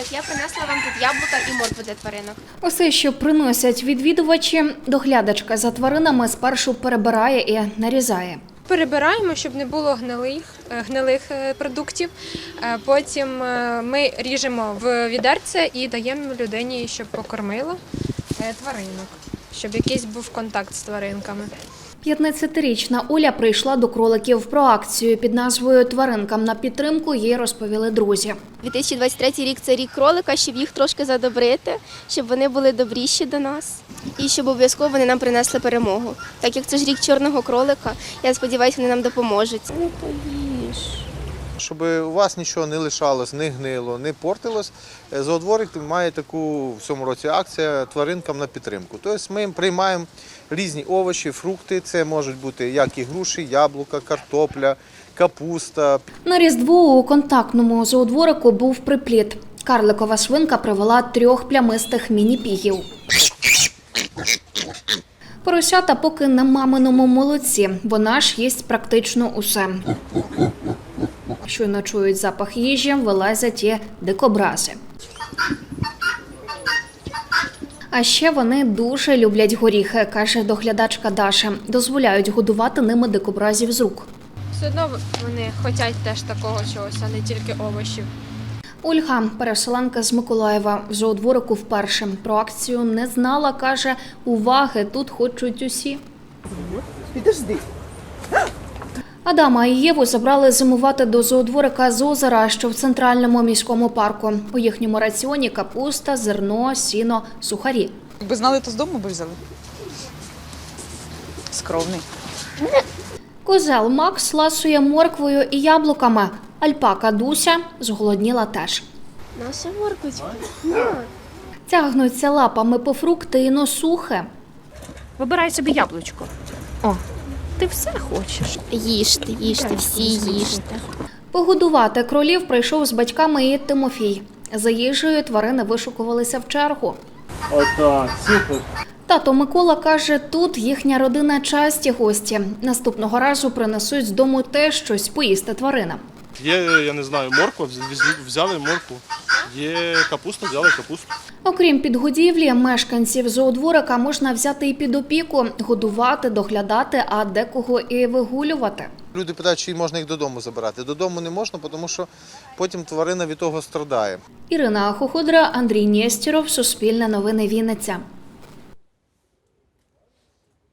Так, я принесла вам тут яблука і моркву для тваринок. Усе, що приносять відвідувачі, доглядачка за тваринами спершу перебирає і нарізає. Перебираємо, щоб не було гнилих, е, гнилих е, продуктів. Е, Потім ми ріжемо в відерце і даємо людині, щоб покормила тваринок, щоб якийсь був контакт з тваринками. 15-річна Оля прийшла до кроликів про акцію під назвою Тваринкам на підтримку їй розповіли друзі. 2023 рік це рік кролика, щоб їх трошки задобрити, щоб вони були добріші до нас і щоб обов'язково вони нам принесли перемогу. Так як це ж рік чорного кролика, я сподіваюся, вони нам допоможуть. Щоб у вас нічого не лишалось, не гнило, не портилось. е, Зоодворик має таку в цьому році акція тваринкам на підтримку. Тобто ми приймаємо різні овочі, фрукти. Це можуть бути як і груші, яблука, картопля, капуста, На Різдво у контактному зоодворику був припліт. Карликова свинка привела трьох плямистих міні-пігів. Поросята поки на маминому молоці. Вона ж їсть практично усе. Щойно чують запах їжі, вилазять і дикобрази. А ще вони дуже люблять горіхи, каже доглядачка Даша. Дозволяють годувати ними дикобразів з рук. Все одно вони хочуть теж такого чогось, а не тільки овочів. Ольга, переселенка з Миколаєва, в зоодворику вперше. Про акцію не знала, каже, уваги тут хочуть усі. Підожди. Адама і Єву забрали зимувати до зоодворика з озера, що в центральному міському парку. У їхньому раціоні капуста, зерно, сіно, сухарі. Якби знали, то з дому би взяли. Скромний. Козел Макс ласує морквою і яблуками. Альпака Дуся зголодніла теж. Наша морквочка. Тягнуться лапами по фрукти і носухи. Вибирай собі яблучко. О, ти все хочеш. Їжте, їжте, всі їжте. Погодувати кролів прийшов з батьками і Тимофій. За їжею тварини вишукувалися в чергу. Отак, супер. Тато Микола каже, тут їхня родина часті гості. Наступного разу принесуть з дому те щось поїсти тваринам. Є, я не знаю, морква, взяли моркву. Є капуста, взяли капусту. Окрім підгодівлі, мешканців зоодворика можна взяти і під опіку, годувати, доглядати, а декого і вигулювати. Люди питають, чи можна їх додому забирати. Додому не можна, тому що потім тварина від того страдає. Ірина Хоходра, Андрій Нєстіров, Суспільне новини Вінниця.